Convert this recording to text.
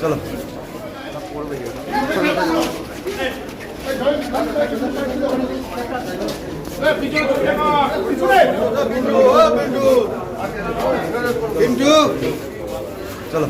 চলে। চলো।